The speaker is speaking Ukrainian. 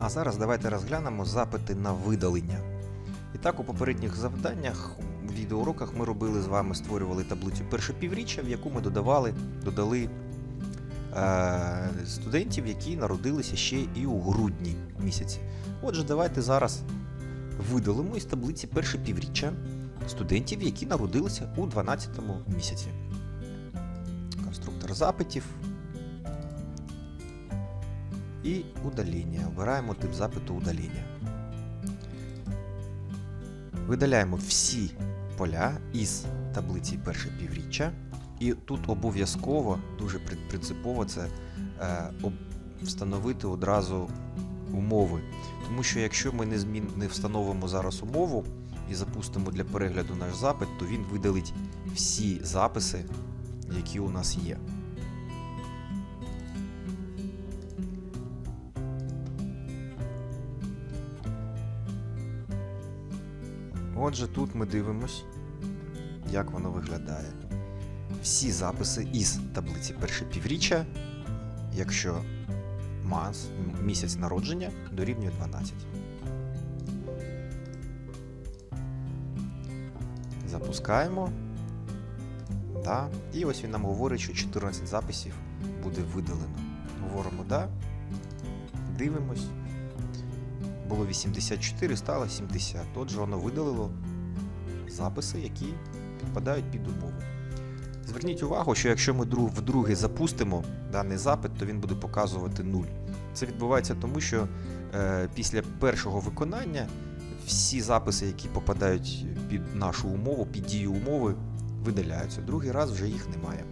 А зараз давайте розглянемо запити на видалення. І так, у попередніх завданнях, у відеоуроках ми робили з вами, створювали таблицю перше півріччя, в яку ми додавали, додали е, студентів, які народилися ще і у грудні місяці. Отже, давайте зараз видалимо із таблиці перше півріччя студентів, які народилися у 12 місяці. Конструктор запитів. І удалення. Обираємо тип запиту удалення. Видаляємо всі поля із таблиці перше півріччя. І тут обов'язково, дуже принципово це е, встановити одразу умови. Тому що якщо ми не, змін, не встановимо зараз умову і запустимо для перегляду наш запит, то він видалить всі записи, які у нас є. Отже, тут ми дивимось, як воно виглядає. Всі записи із таблиці перше півріччя, якщо місяць народження дорівнює 12. Запускаємо. Да. І ось він нам говорить, що 14 записів буде видалено. Говоримо да. Дивимось. Було 84, стало 70. Отже, воно видалило записи, які підпадають під умову. Зверніть увагу, що якщо ми друг- вдруге запустимо даний запит, то він буде показувати 0. Це відбувається тому, що е, після першого виконання всі записи, які попадають під нашу умову, під дію умови, видаляються. Другий раз вже їх немає.